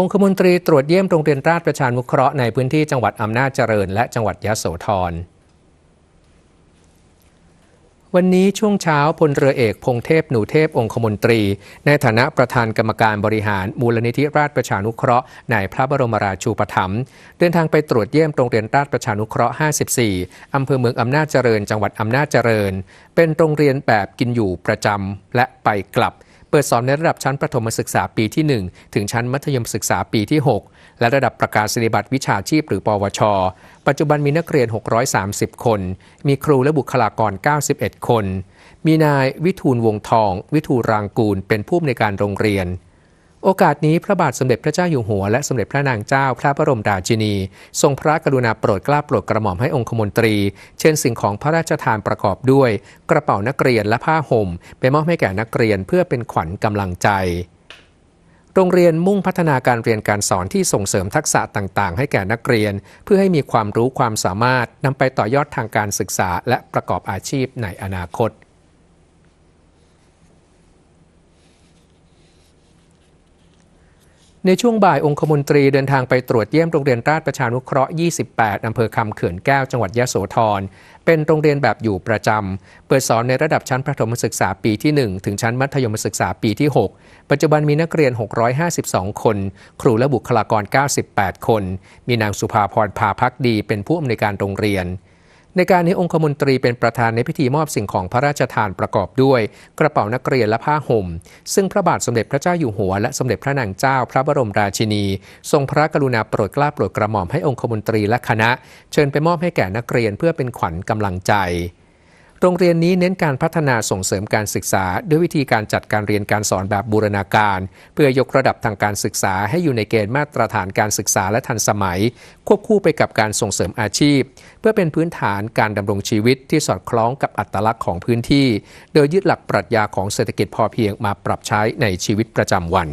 องคมนตรีตรวจเยี่ยมโรงเรียนราชประชานุเคราะห์ในพื้นที่จังหวัดอำนาจเจริญ และจังหวัดยะโสธร วันนี้ช่วงเช้าพลเรือเอกพงเทพหนูเทพองคมนตรี ในฐานะประธานกรรมการบริหารมูลนิธิราชประชานุเคราะห์ในพระบรมราชูปถัมภ์เดินทางไปตรวจเยี่ยมโรงเรียนราชประชานุเคราะห์ 54 อำเภอเมืองอำนาจเจริญ จังหวัดอำนาจเจริญ เป็นโรงเรียนแบบกินอยู่ประจำและไปกลับ เปิดสอนในระดับชั้นประถมศึกษาปีที่ 1 ถึงชั้นมัธยมศึกษาปีที่ 6 และระดับประกาศนียบัตรวิชาชีพหรือปวช ปัจจุบันมีนักเรียน 630 คน มีครูและบุคลากร 91 คน มีนายวิทูลวงทอง วิทูลรางกูล เป็นผู้อำนวยการโรงเรียน โอกาสนี้พระบาทสมเด็จพระเจ้าอยู่หัวและสมเด็จพระนางเจ้าพระบรมราชินี ทรงพระกรุณาโปรดเกล้าโปรดกระหม่อมให้องคมนตรี เช่นสิ่งของพระราชทานประกอบด้วย กระเป๋านักเรียนและผ้าห่ม ไปมอบให้แก่นักเรียนเพื่อเป็นขวัญกำลังใจโรงเรียนมุ่งพัฒนาการเรียนการสอนที่ส่งเสริมทักษะต่างๆ ให้แก่นักเรียน เพื่อให้มีความรู้ความสามารถนำไปต่อยอดทางการศึกษา และประกอบอาชีพในอนาคต ในช่วงบ่ายองคมนตรีเดินทางไปตรวจเยี่ยมโรงเรียนราชประชานุเคราะห์ 28 อำเภอคำเขื่อนแก้ว จังหวัดยะโสธร เป็นโรงเรียนแบบอยู่ประจำ เปิดสอนในระดับชั้นประถมศึกษาปีที่ 1 ถึงชั้นมัธยมศึกษาปีที่ 6 ปัจจุบันมีนักเรียน 652 คน ครูและบุคลากร 98 คน มีนางสุภาพรพาพักดีเป็นผู้อำนวยการโรงเรียน ในการนี้องคมนตรีเป็นประธานในพิธีมอบสิ่งของพระราชทานประกอบด้วย กระเป๋านักเรียนและผ้าห่ม ซึ่งพระบาทสมเด็จพระเจ้าอยู่หัว และสมเด็จพระนางเจ้าพระบรมราชินี ทรงพระกรุณาโปรดเกล้าโปรดกระหม่อมให้องคมนตรีและคณะ เชิญไปมอบให้แก่นักเรียนเพื่อเป็นขวัญกำลังใจ รงเรียนนี้เน้นการพัฒนาส่งเสริมการศึกษา ด้วยวิธีการจัดการเรียนการสอนแบบบูรณาการ เพื่อยกระดับทางการศึกษาให้อยู่ในเกณฑ์มาตรฐานการศึกษาและทันสมัย ควบคู่ไปกับการส่งเสริมอาชีพ เพื่อเป็นพื้นฐานการดำรงชีวิตที่สอดคล้องกับอัตลักษณ์ของพื้นที่ โดยยึดหลักปรัชญาของเศรษฐกิจพอเพียงมาปรับใช้ในชีวิตประจำวัน